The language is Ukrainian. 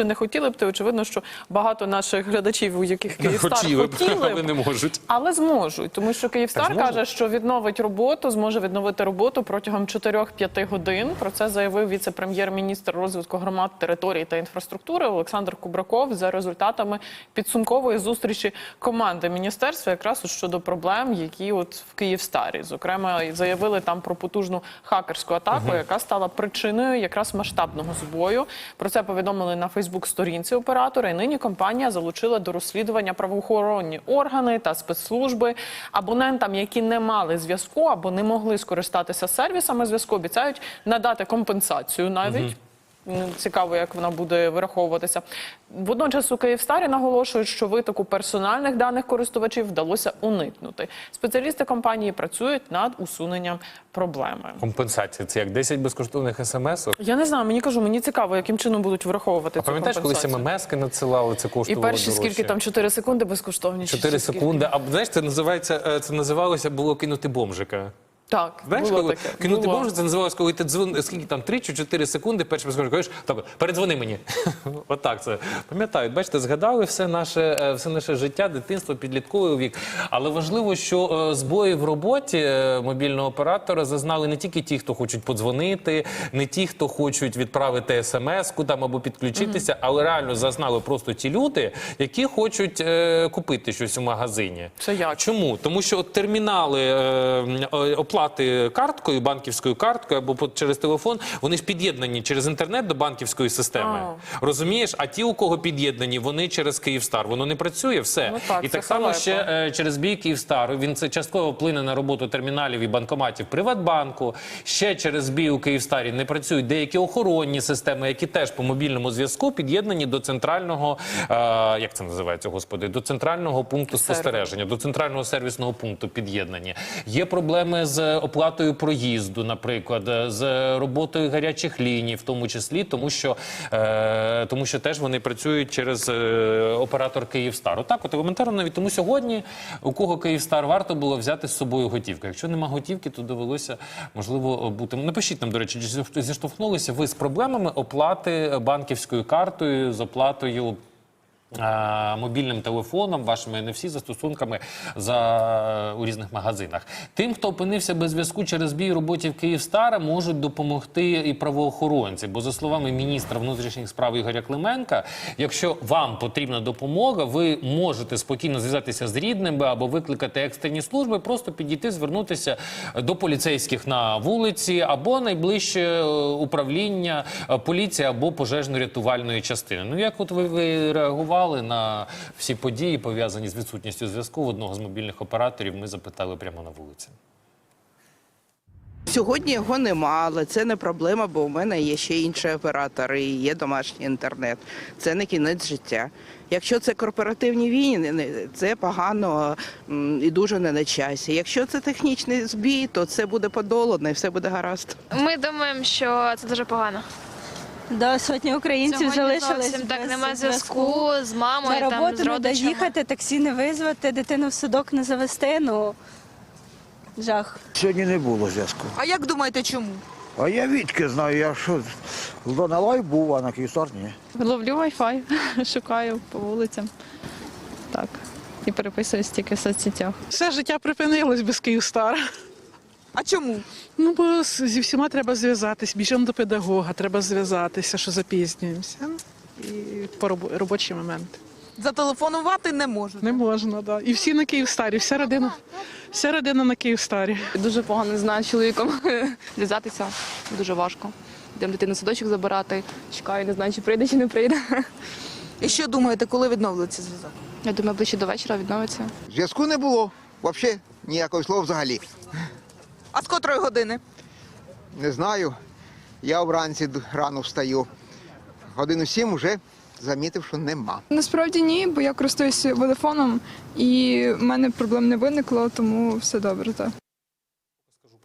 чи не хотіли б, то очевидно, що багато наших глядачів, у яких Київстар Хотіли б, хотіли але б, не можуть. але зможуть, тому що Київстар каже, що відновить роботу, зможе відновити роботу протягом 4-5 годин. Про це заявив віце-прем'єр-міністр розвитку громад, території та інфраструктури Олександр Кубраков за результатами підсумкової зустрічі команди міністерства, якраз щодо проблем, які от в Київстарі. Зокрема, заявили там про потужну хакерську атаку, яка стала причиною якраз масштабного збою. Про це повідомили на Фейсбук-сторінці оператора. І нині компанія залучила до розслідування правоохоронні органи та спецслужби. Абонентам, які не мали зв'язку або не могли скористатися сервісами зв'язку, обіцяють надати компенсацію навіть. М, Цікаво, як вона буде вираховуватися. Водночас у Київстарі наголошують, що витоку персональних даних користувачів вдалося уникнути. Спеціалісти компанії працюють над усуненням проблеми. Компенсація це як 10 безкоштовних смс-ок. Я не знаю, мені кажу, мені цікаво, яким чином будуть враховувати А цю пам'ятаєш, компенсацію. ММСки надсилали, це І перші дорожче. скільки там 4 секунди безкоштовні? 4 ще скільки? секунди. А знаєш, це називається, е, це називалося було кинути бомжика. Так, Знаєш, було коли таке. кинути було. бомжика, це називалося, коли ти дзвон, скільки там 3 чи 4 секунди, перший безкоштовно кажеш, так, передзвони мені. Отак це. Пам'ятають, бачите, згадали все наше, е, все наше життя, дитинство, підлітковий вік. Але важливо, що е, збої в роботі е, мобільного оператора зазнали не тільки ті, хто хочуть подзвонити, не ті, хто хочуть відправити смс-ку там або підключитися, але реально зазнали просто ті люди, які хочуть е, купити щось у магазині. Це як? Чому? Тому що от термінали е, м, е, оплати карткою, банківською карткою або через телефон, вони ж під'єднані через інтернет до банківської системи. Розумієш? А ті, у кого під'єднані, вони через Київстар. Воно не працює, все. Ну так, і так само халепа. ще е, через бій Київстар. Він це частково вплине на роботу терміналів і банкоматів Приватбанку. Ще через бій у Київстарі не працюють деякі охоронні системи, які теж по мобільному зв'язку під'єднані до центрального, е, як це називається, господи, до центрального пункту Сервер. спостереження, до центрального сервісного пункту під'єднані. Є проблеми з оплатою проїзду, наприклад, е, з роботою гарячих ліній, в тому числі, тому що, е, тому що теж вони працюють через е, оператор Київстар. Отак, от елементарно навіть тому сьогодні, у кого Київстар варто було взяти з собою готівку. Якщо нема готівки, то довелося можливо бути. Напишіть нам, до речі, зіштовхнулися ви з проблемами оплати банківською картою, з оплатою. Мобільним телефоном, вашими NFC застосунками за у різних магазинах. Тим, хто опинився без зв'язку через бій роботі в Київстара, можуть допомогти і правоохоронці. Бо за словами міністра внутрішніх справ Ігоря Клименка, якщо вам потрібна допомога, ви можете спокійно зв'язатися з рідними або викликати екстрені служби, просто підійти, звернутися до поліцейських на вулиці або найближче е, управління е, поліції або пожежно-рятувальної частини. Ну як от ви, ви реагували на всі події, пов'язані з відсутністю зв'язку в одного з мобільних операторів? Ми запитали прямо на вулиці. Сьогодні його нема, але це не проблема, бо у мене є ще інші оператори і є домашній інтернет. Це не кінець життя. Якщо це корпоративні війни, це погано і дуже не на часі. Якщо це технічний збій, то це буде подолано і все буде гаразд. Ми думаємо, що це дуже погано. Да, сотні українців Сьогодні залишились зовсім так без немає зв'язку з мамою, На там, роботу з не родичами. доїхати, таксі не визвати, дитину в садок не завести. Ну жах. Сьогодні не було зв'язку. А як думаєте, чому? А я відки знаю, я що на лай був, а на Київстар ні. Ловлю Wi-Fi, шукаю по вулицям. Так. І переписуюсь тільки в соцсетях. Все життя припинилось без Київстара. А чому? Ну, бо з- зі всіма треба зв'язатись. Біжимо до педагога, треба зв'язатися, що запізнюємося. І по роб- робочі моменти. Зателефонувати не можете. Не можна, да. І всі на Київстарі, вся родина, вся родина на Київстарі. Дуже погано знаю з чоловіком зв'язатися. Дуже важко. Йдемо дитину в садочок забирати. Чекаю, не знаю, чи прийде, чи не прийде. І що думаєте, коли відновлюється зв'язок? Я думаю, ближче до вечора відновиться. Зв'язку не було. Взагалі ніякого слова взагалі. А з котрої години? Не знаю. Я вранці рано встаю. Годину сім вже замітив, що нема. Насправді ні, бо я користуюся телефоном і в мене проблем не виникло, тому все добре. Так.